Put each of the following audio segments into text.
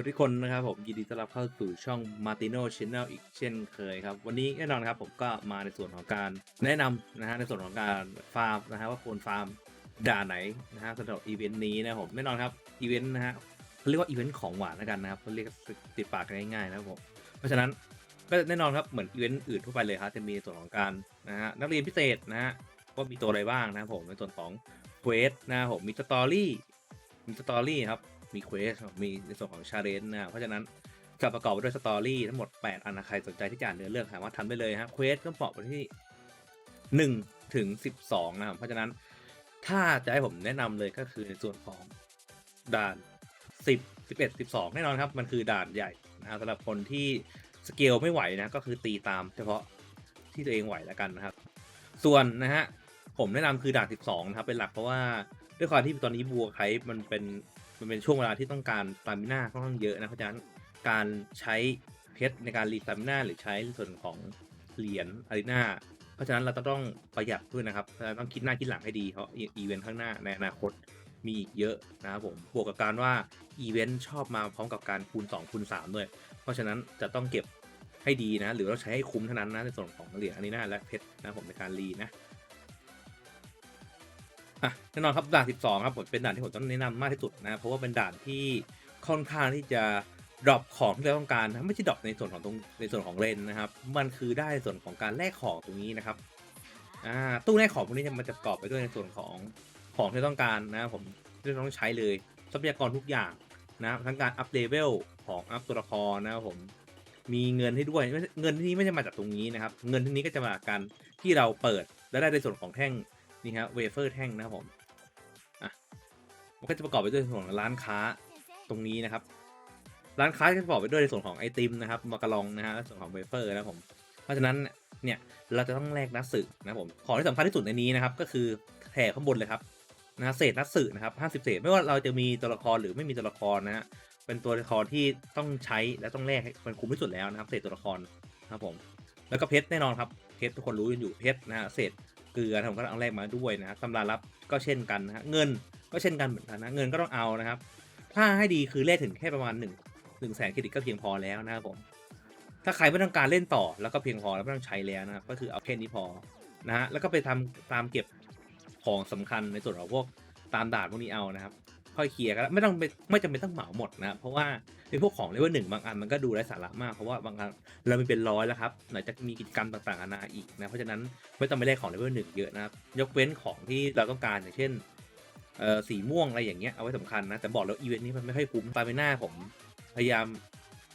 วัสดีทุกคนนะครับผมยินดีต้อนรับเข้าสู่ช่อง Martino Channel อีกเช่นเคยครับ วันนี้แน่นอนครับผมก็มาในส่วนของการแนะนำนะฮะในส่วนของการฟาร์มนะฮะว่าควรฟาร์มด่านไหนนะฮะสำหรับอีเวนต์นี้นะครับผมแน่นอนครับอีเวนต์นะฮะเขาเรียกว่าอีเวนต์ของหวานแล้วกันนะครับเขาเรียกติดปากกันง่ายๆนะครับผมเพราะฉะนั้นก็แน่นอนครับเหมือนอีเวนต์อื่นทั่วไปเลยครับจะมีในส่วนของการนะฮะนักเรียนพิเศษนะฮะว่ามีตัวอะไรบ้างนะครับผมในส่วนของเควสนะครับผมมีสตอรี่มีสตอรี่ครับ มีเควสมีในส่วนของชาเลนจ์นะเพราะฉะนั้นจะประกอบด้วยสตอรี่ทั้งหมด 8 อันนะใครสนใจที่จะอ่านเนื้อเรื่องสามารถทำได้เลยฮะเควสก็บอกไปที่ 1 ถึง 12 นะครับ เพราะฉะนั้นถ้าจะให้ผมแนะนำเลยก็คือในส่วนของด่าน 10 11 12 แน่นอนครับ มันคือด่านใหญ่นะสำหรับคนที่สเกลไม่ไหวนะก็คือตีตามเฉพาะที่ตัวเองไหวแล้วกันนะครับ ส่วนนะฮะผมแนะนำคือด่าน 12 นะครับเป็นหลักเพราะว่าด้วยความที่ตอนนี้บัวไคมันเป็น มันเป็นช่วงเวลาที่ต้องการสตามิน่าค่อนข้างเยอะนะเพราะฉะนั้นการใช้เพชรในการรีสตามิน่าหรือใช้ส่วนของเหรียญอารีนาเพราะฉะนั้นเราต้องประหยัดด้วยนะครับเราต้องคิดหน้าคิดหลังให้ดีเพราะอีเวนต์ข้างหน้าในอนาคตมีอีกเยอะนะครับผมบวกกับการว่าอีเวนต์ชอบมาพร้อมกับการคูณ2คูณ3ด้วย เพราะฉะนั้นจะต้องเก็บให้ดีนะ หรือเราใช้ให้คุ้มเท่านั้นนะในส่วนของเหรียญอารีนาและเพชรนะผมในการรีนะ อะแน่นอนครับด่าน 12 ครับผมเป็นด่านที่ผมต้องแนะนำมากที่สุดนะเพราะว่าเป็นด่านที่ค่อนข้างที่จะดรอปของที่เราต้องการนะไม่ใช่ดรอปในส่วนของตรงในส่วนของเลนนะครับ มันคือได้ในส่วนของการแลกของตรงนี้นะครับอ่าตู้แลกของพวกนี้มันจะประกอบไปด้วยในส่วนของของที่ต้องการนะผมที่ต้องใช้เลยทรัพยากรทุกอย่างนะทั้งการอัพเลเวลของอัพตัวละครนะครับผมมีเงินให้ด้วยเงินที่นี้ไม่ใช่มาจากตรงนี้นะครับ เงินที่นี้ก็จะมาจากการที่เราเปิดและได้ในส่วนของแท่ง นี่ครับเวเฟอร์แท่งนะครับผมอะมันก็จะประกอบไปด้วยส่วนของร้านค้าตรงนี้นะครับ ร้านค้าจะประกอบไปด้วยในส่วนของไอติมนะครับมากระลองนะฮะส่วนของเวเฟอร์นะครับผมเพราะฉะนั้นเนี่ยเราจะต้องแลกนัดสึนะครับผมของที่สำคัญที่สุดในนี้นะครับ ก็คือแถบข้างบนเลยครับนะเศษนัดสึนะครับ50เศษไม่ว่าเราจะมีตัวละครหรือไม่มีตัวละครนะฮะเป็นตัวละครที่ต้องใช้และต้องแลกให้มันคุ้มที่สุดแล้วนะครับ เศษตัวละครนะครับผมแล้วก็เพชรแน่นอนครับเพชรทุกคนรู้กันอยู่เพชรนะฮะเศษ ลือผมก็เอาแลกมาด้วยนะตำรารับก็เช่นกันนะฮะเงินก็เช่นกันเหมือนกันนะเงินก็ต้องเอานะครับ ถ้าให้ดีคือเลขถึงแค่ประมาณ1นึ่งหนึ่งแสนเครดิตก็เพียงพอแล้วนะครับผมถ้าใครไม่ต้องการเล่นต่อแล้วก็เพียงพอแล้วไม่ต้องใช้แล้วนะครับก็คือเอาแค่นี้พอนะฮะแล้วก็ไปทำตามเก็บของสำคัญในส่วนของพวกตามด่านพวกนี้เอานะครับ ค่อยเคลียร์กันไม่ต้องไปไม่จำเป็นต้องเหมาหมดนะเพราะว่าเป็นพวกของเลเวลหนึ่งบางอันมันก็ดูไร้สาระมากเพราะว่าบางอันเรามีเป็นร้อยแล้วครับไหนจะมีกิจกรรมต่างๆนานาอีกนะเพราะฉะนั้นไม่ต้องไปแลกของเลเวลหนึ่งเยอะนะครับยกเว้นของที่เราต้องการอย่างเช่นเอ่อสีม่วงอะไรอย่างเงี้ยเอาไว้สำคัญนะแต่บอกแล้วอีเวนต์นี้มันไม่ค่อยคุ้มตามไปหน้าผมพยายาม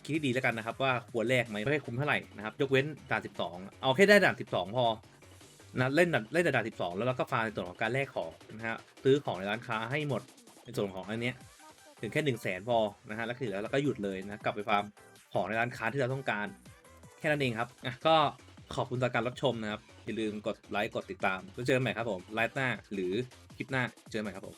คิดดีแล้วกันนะครับว่าควรแลกไหมไม่ค่อยคุ้มเท่าไหร่นะครับยกเว้นด่าน12 เอาแค่ได้ด่าน12 พอนะเล่นดานเล่นแต่ด่าน12 แล้วเราก็ฟาร์มในส่วนของการแลกของนะฮะซื้อของในร้านค้าให้หมด ในส่วนของอันเนี้ยถึงแค่หนึ่งแสนพอนะฮะแล้วคือแล้วเราก็หยุดเลยนะกลับไปฟาร์มของในร้านค้าที่เราต้องการ แค่นั้นเองครับอะก็ขอบคุณต่อการรับชมนะครับอย่าลืมกดไลค์กดติดตามแล้วเจอกันใหม่ครับผมไลฟ์หน้าหรือคลิปหน้าเจอกันใหม่ครับผม